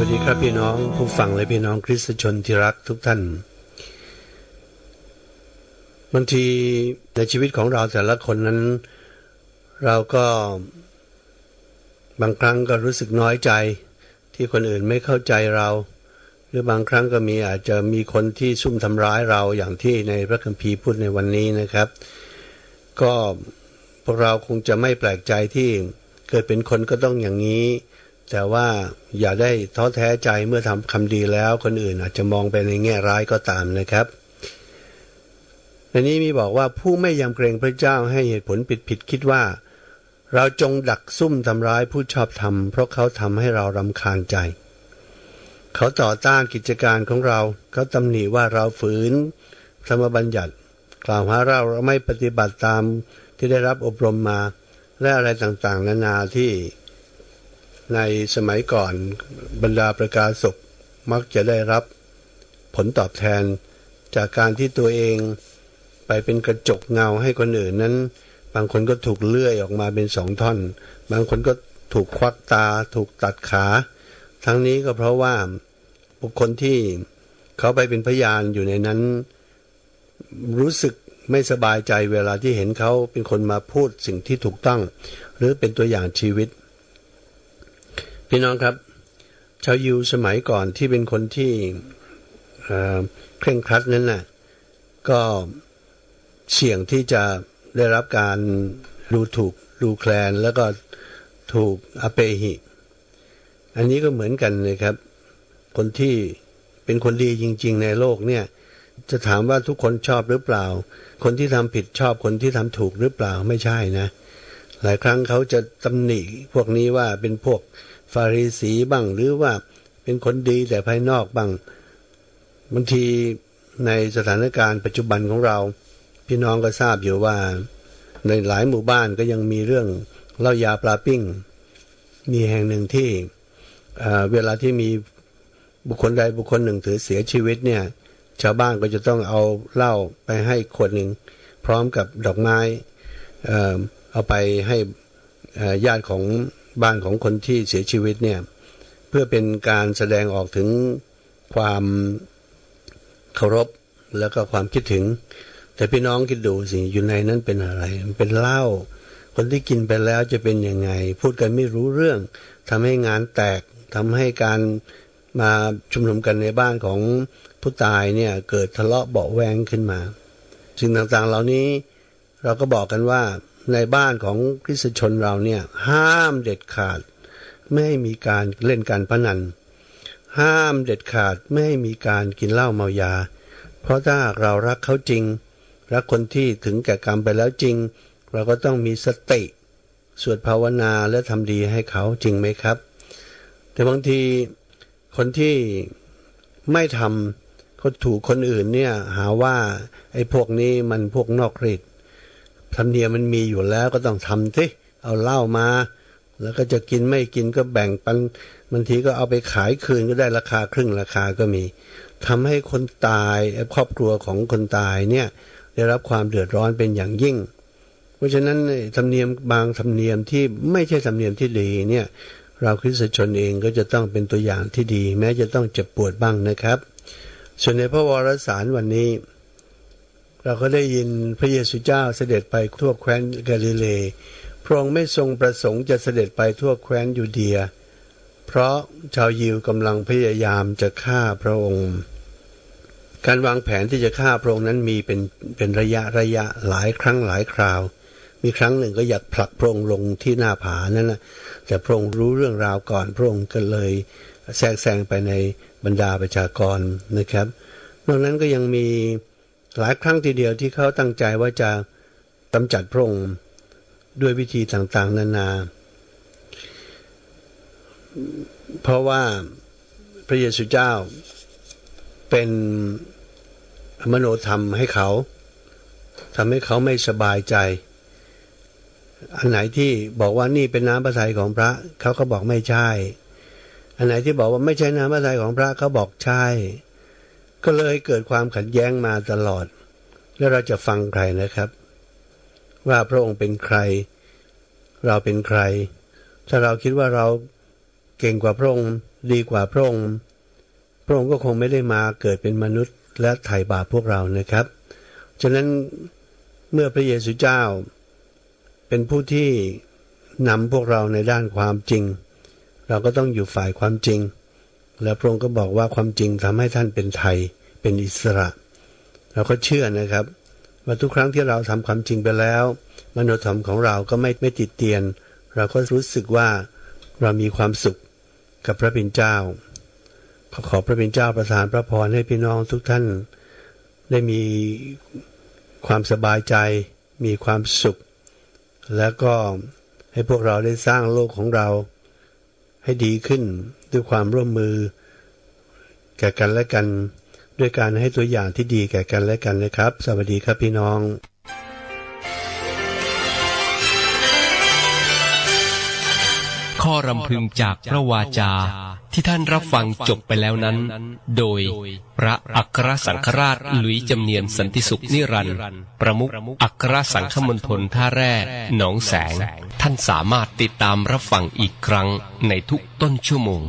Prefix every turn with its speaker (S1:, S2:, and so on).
S1: วัสดีครับพี่น้องผู้ฟังและพี่น้องคริสตชนที่รักทุกท่านบางทีในชีวิตของเราแต่ละคนนั้น เราก็ บางครั้งก็รู้สึกน้อยใจ ที่คนอื่นไม่เข้าใจเรา หรือบางครั้งก็มีอาจจะมีคนที่ซุ่มทำร้ายเราอย่างที่ในพระคัมภีร์พูดในวันนี้นะครับ ก็พวกเราคงจะไม่แปลกใจที่เกิดเป็นคนก็ต้องอย่างนี้ แต่ว่าอย่าได้ท้อแท้ใจเมื่อทำคำดีแล้วคนอื่นอาจจะมองไปในแง่ร้ายก็ตามนะครับในนี้มีบอกว่าผู้ไม่ยำเกรงพระเจ้าให้เหตุผลผิดผิดคิดว่า เราจงดักซุ่มทำร้ายผู้ชอบธรรมเพราะเขาทำให้เรารำคาญใจ เขาต่อต้านกิจการของเรา เขาตำหนิว่าเราฝืนธรรมบัญญัติ กล่าวหาเราเราไม่ปฏิบัติตามที่ได้รับอบรมมา และอะไรต่างๆ นานาที่ ในสมัยก่อนบรรดาประกาศกมักจะได้รับผลตอบแทนจากการที่ตัวเองไปเป็นกระจกเงาให้คนอื่นนั้น บางคนก็ถูกเลื่อยออกมาเป็นสองท่อน บางคนก็ถูกควักตา ถูกตัดขา ทั้งนี้ก็เพราะว่าบุคคลที่เขาไปเป็นพยานอยู่ในนั้น รู้สึกไม่สบายใจเวลาที่เห็นเขาเป็นคนมาพูดสิ่งที่ถูกต้อง หรือเป็นตัวอย่างชีวิต พี่น้องครับ ชาวยิวสมัยก่อนที่เป็นคนที่เคร่งครัดนั้นน่ะก็เสี่ยงที่จะได้รับการดูถูกดูแคลน แล้วก็ถูกอเปหิ อันนี้ก็เหมือนกันเลยครับ คนที่เป็นคนดีจริง ๆ ในโลกเนี่ย จะถามว่าทุกคนชอบหรือเปล่า คนที่ทำผิดชอบคนที่ทำถูกหรือเปล่าไม่ใช่นะ หลายครั้งเขาจะตำหนิพวกนี้ว่าเป็นพวก ฟาริสีบ้างหรือว่าเป็นคนดีแต่ภายนอกบ้างบางทีในสถานการณ์ปัจจุบันของเรา พี่น้องก็ทราบอยู่ว่า ในหลายหมู่บ้านก็ยังมีเรื่องเหล้ายาปลาปิ้ง มีแห่งหนึ่งที่เเวลาที่มีบุคคลใดบุคคลหนึ่งถือเสียชีวิตเนี่ย ชาวบ้านก็จะต้องเอาเหล้าไปให้ขวดหนึ่ง พร้อมกับดอกไม้เอาไปให้ญาติของ บ้านของคนที่เสียชีวิตเนี่ยเพื่อเป็นการแสดงออกถึงความเคารพแล้วก็ความคิดถึง แต่พี่น้องคิดดูสิอยู่ในนั้นเป็นอะไรมันเป็นเหล้าคนที่กินไปแล้วจะเป็นยังไง พูดกันไม่รู้เรื่องทำให้งานแตกทำให้การมาชุมนุมกันในบ้านของผู้ตายเนี่ยเกิดทะเลาะเบาแวงขึ้นมาสิ่งต่างๆเหล่านี้เราก็บอกกันว่า ในบ้านของคริสชนเราเนี่ยห้ามเด็ดขาด ไม่ให้มีการเล่นการพนัน ห้ามเด็ดขาดไม่ให้มีการกินเหล้าเมายา เพราะถ้าเรารักเขาจริง รักคนที่ถึงแก่กรรมไปแล้วจริง เราก็ต้องมีสติสวดภาวนาและทำดีให้เขาจริงไหมครับ แต่บางทีคนที่ไม่ทำเขาถูกคนอื่นเนี่ยหาว่าไอ้พวกนี้มันพวกนอกฤทธิ์ ธรรมเนียมมันมีอยู่แล้วก็ต้องทำสิเอาเหล้ามา แล้วก็จะกินไม่กินก็แบ่งปันบางทีก็เอาไปขายคืนก็ได้ราคาครึ่งราคาก็มีทำให้คนตายครอบครัวของคนตายเนี่ยได้รับความเดือดร้อนเป็นอย่างยิ่ง เพราะฉะนั้นธรรมเนียมบางธรรมเนียมที่ไม่ใช่ธรรมเนียมที่ดีเนี่ยเราคริสตชนเองก็จะต้องเป็นตัวอย่างที่ดี แม้จะต้องเจ็บปวดบ้างนะครับ ส่วนในพระวรสารวันนี้ เราก็ได้ยินพระเยซูเจ้าเสด็จไปทั่วแคว้นกาลิเลพระองค์ไม่ทรงประสงค์จะเสด็จไปทั่วแคว้นยูเดีย เพราะชาวยิวกำลังพยายามจะฆ่าพระองค์ การวางแผนที่จะฆ่าพระองค์นั้นมีเป็นเป็นระยะระยะหลายครั้งหลายคราว มีครั้งหนึ่งก็อยากผลักพระองค์ลงที่หน้าผานั่นแหละแต่พระองค์รู้เรื่องราวก่อนพระองค์ก็เลยแทรกแซงไปในบรรดาประชากรนะครับ นอกนั้นก็ยังมี หลายครั้งทีเดียวที่เขาตั้งใจว่าจะกำจัดพระองค์ด้วยวิธีต่างๆ นานา เพราะว่าพระเยซูเจ้าเป็นมโนธรรมให้เขาทำให้เขาไม่สบายใจ อันไหนที่บอกว่านี่เป็นน้ำพระทัยของพระเขาก็บอกไม่ใช่ อันไหนที่บอกว่าไม่ใช่น้ำพระทัยของพระเขาบอกใช่ ก็เลยเกิดความขัดแย้งมาตลอด แล้วเราจะฟังใครนะครับ ว่าพระองค์เป็นใคร เราเป็นใคร ถ้าเราคิดว่าเราเก่งกว่าพระองค์ดีกว่าพระองค์พระองค์ก็คงไม่ได้มาเกิดเป็นมนุษย์ และไถ่บาปพวกเรานะครับ ฉะนั้นเมื่อพระเยซูเจ้า เป็นผู้ที่นำพวกเราในด้านความจริง เราก็ต้องอยู่ฝ่ายความจริง และพระองค์ก็บอกว่าความจริงทำให้ท่านเป็นไทยเป็นอิสระ เราก็เชื่อนะครับ ว่าทุกครั้งที่เราทำความจริงไปแล้ว มโนธรรมของเราก็ไม่ไม่ติดเตียน เราก็รู้สึกว่าเรามีความสุขกับพระบิดเจ้า ขอขอพระบิดเจ้าประทานพระพรให้พี่น้องทุกท่าน ได้มีความสบายใจ มีความสุข แล้วก็ให้พวกเราได้สร้างโลกของเรา ให้ดีขึ้นด้วยความร่วมมือ แก่กันและกัน ด้วยการให้ตัวอย่างที่ดีแก่กันและกันนะครับ สวัสดีครับพี่น้อง
S2: ข้อรำพึงจากพระวาจาที่ท่านรับฟังจบไปแล้วนั้น โดยพระอัครสังฆราชหลุยจำเนียนสันติสุขนิรันดร์ประมุขอัครสังฆมณฑลท่าแร่หนองแสง ท่านสามารถติดตามรับฟังอีกครั้งในทุกต้นชั่วโมง